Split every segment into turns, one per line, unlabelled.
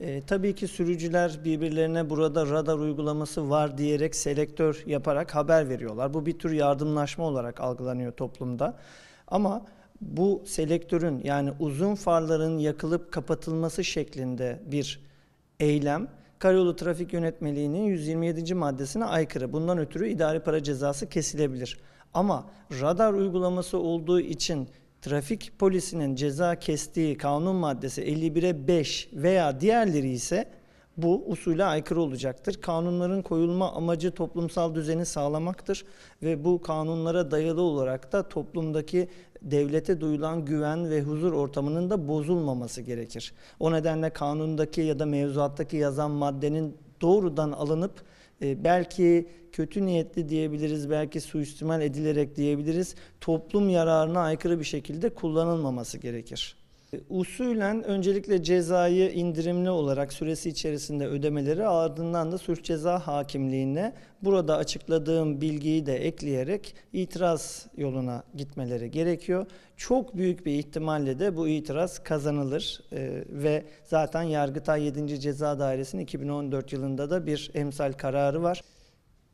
E, tabii ki sürücüler birbirlerine burada radar uygulaması var diyerek selektör yaparak haber veriyorlar. Bu bir tür yardımlaşma olarak algılanıyor toplumda. Ama bu selektörün yani uzun farların yakılıp kapatılması şeklinde bir eylem Karayolu Trafik Yönetmeliği'nin 127. maddesine aykırı. Bundan ötürü idari para cezası kesilebilir. Ama radar uygulaması olduğu için trafik polisinin ceza kestiği kanun maddesi 51'e 5 veya diğerleri ise bu usule aykırı olacaktır. Kanunların koyulma amacı toplumsal düzeni sağlamaktır ve bu kanunlara dayalı olarak da toplumdaki devlete duyulan güven ve huzur ortamının da bozulmaması gerekir. O nedenle kanundaki ya da mevzuattaki yazan maddenin doğrudan alınıp e, belki kötü niyetli diyebiliriz, belki suistimal edilerek diyebiliriz, toplum yararına aykırı bir şekilde kullanılmaması gerekir. E, Usulen öncelikle cezayı indirimli olarak süresi içerisinde ödemeleri ardından da suç ceza hakimliğine burada açıkladığım bilgiyi de ekleyerek itiraz yoluna gitmeleri gerekiyor. Çok büyük bir ihtimalle de bu itiraz kazanılır E, ve zaten Yargıtay 7. Ceza Dairesi'nin 2014 yılında da bir emsal kararı var.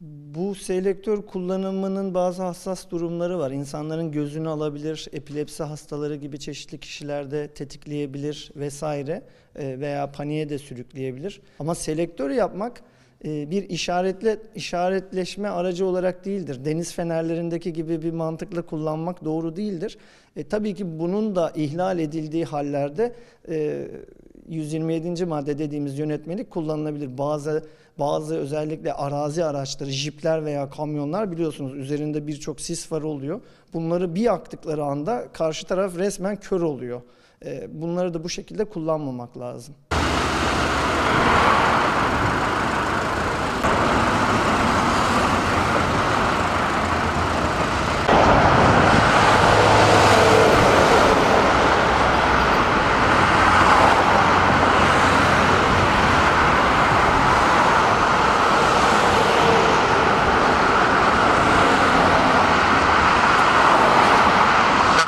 Bu selektör kullanımının bazı hassas durumları var. İnsanların gözünü alabilir, epilepsi hastaları gibi çeşitli kişilerde tetikleyebilir vesaire e, veya paniğe de sürükleyebilir. Ama selektör yapmak e, bir işaretle işaretleşme aracı olarak değildir. Deniz fenerlerindeki gibi bir mantıkla kullanmak doğru değildir. E, tabii ki bunun da ihlal edildiği hallerde e, 127. madde dediğimiz yönetmelik kullanılabilir. Bazı bazı özellikle arazi araçları, jipler veya kamyonlar biliyorsunuz üzerinde birçok sis farı oluyor. Bunları bir yaktıkları anda karşı taraf resmen kör oluyor. E, bunları da bu şekilde kullanmamak lazım.